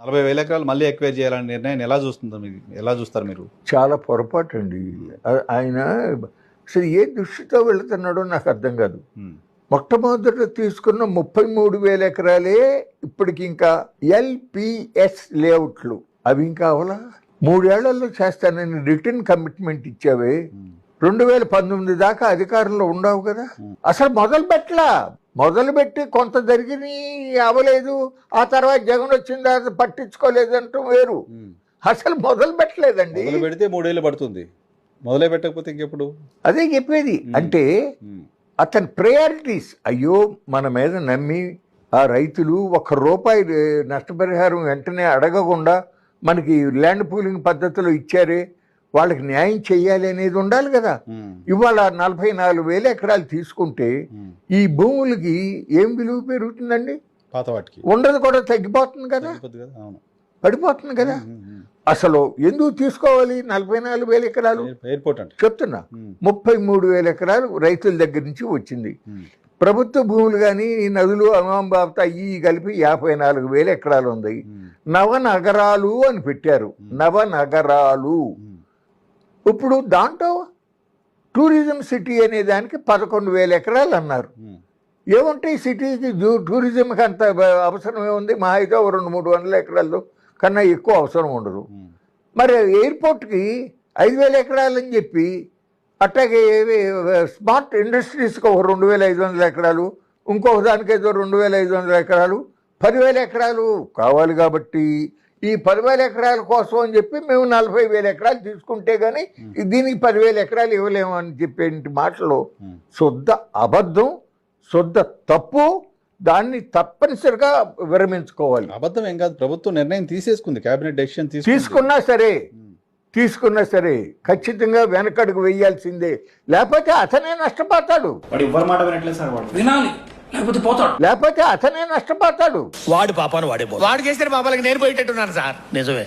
నలభై వేల ఎకరాలు మళ్ళీ ఎక్వైర్ చేయాలనే నిర్ణయాన్ని ఎలా చూస్తుందో మీరు? ఎలా చూస్తారు మీరు? చాలా పొరపాటు అండి ఆయన అసలు ఏ దృష్టితో వెళుతున్నాడో నాకు అర్థం కాదు. మొట్టమొదట తీసుకున్న ముప్పై మూడు వేల ఎకరాలే ఇప్పటికి ఇంకా ఎల్పిఎస్ లేఅవుట్లు. అవి ఇంకా అవలా మూడేళ్ళలో చేస్తానని రిటర్న్ కమిట్మెంట్ ఇచ్చావే. రెండు వేల పంతొమ్మిది దాకా అధికారంలో ఉండవు కదా. అసలు మొదలు పెట్టలా? మొదలు పెట్టి కొంత జరిగిన అవ్వలేదు ఆ తర్వాత జగన్ వచ్చిన తర్వాత పట్టించుకోలేదు అంటాం వేరు. అసలు మొదలు పెట్టలేదండి. మొదలు పెడితే మూడేళ్ళు పడుతుంది. మొదలే పెట్టకపోతే ఇంకెప్పుడు? అదే చెప్పేది. అంటే అతని ప్రయారిటీస్ అయ్యో మన మీద నమ్మి ఆ రైతులు ఒక రూపాయి నష్టపరిహారం వెంటనే అడగకుండా మనకి ల్యాండ్ పూలింగ్ పద్ధతిలో ఇచ్చారే. వాళ్ళకి న్యాయం చేయాలి అనేది ఉండాలి కదా. ఇవాళ నలభై నాలుగు వేల ఎకరాలు తీసుకుంటే. ఈ భూములకి ఏం విలువ పెరుగుతుందండి? ఉండదు కూడా తగ్గిపోతుంది కదా. పడిపోతుంది కదా. అసలు ఎందుకు తీసుకోవాలి నలభై నాలుగు వేల ఎకరాలు? ఎయిర్- ఎయిర్పోర్ట్ అంటే. చెప్తున్నా. ముప్పై మూడు వేల ఎకరాలు రైతుల దగ్గర నుంచి వచ్చింది. ప్రభుత్వ భూములు కానీ ఈ నదులు అమాంబాబత అయ్యి కలిపి యాభై నాలుగు వేల ఎకరాలు ఉంది. నవనగరాలు అని పెట్టారు. నవనగరాలు. ఇప్పుడు దాంట్లో టూరిజం సిటీ అనే దానికి పదకొండు వేల ఎకరాలు అన్నారు. ఉమ్, ఏముంటాయి సిటీకి టూరిజంకి అంత అవసరం ఏముంది? మా అయితే రెండు మూడు వందల ఎకరాలు కన్నా ఎక్కువ అవసరం ఉండదు. మరి ఎయిర్పోర్ట్కి ఐదు వేల ఎకరాలని చెప్పి అట్లాగే ఏవి స్మార్ట్ ఇండస్ట్రీస్కి ఒక రెండు వేల ఐదు వందల ఎకరాలు ఇంకొక దానికి ఏదో రెండు వేల ఐదు వందల ఎకరాలు పదివేల ఎకరాలు కావాలి కాబట్టి ఈ పదివేల ఎకరాల కోసం అని చెప్పి మేము నలభై వేల ఎకరాలు తీసుకుంటే కానీ దీనికి పదివేల ఎకరాలు ఇవ్వలేము అని చెప్పే మాటలు. శుద్ధ అబద్ధం శుద్ధ తప్పు దాన్ని తప్పనిసరిగా విరమించుకోవాలి. అబద్ధం ఏం కాదు ప్రభుత్వం నిర్ణయం తీసేసుకుంది కేబినెట్ డెసిషన్ తీసుకున్నా సరే తీసుకున్నా సరే ఖచ్చితంగా వెనకడుగు వేయాల్సిందే. లేకపోతే అతనే నష్టపోతాడు. వాడు ఎవ్వరి మాట వినట్లేదు సార్ వాడు. వినాలి. లేకపోతే పోతాడు. లేకపోతే అతనే నష్టపోతాడు. వాడు పాపాను వాడే వాడు చేసిన పాపాలకి నేను పోయేటట్టున్నాను సార్. నిజమే.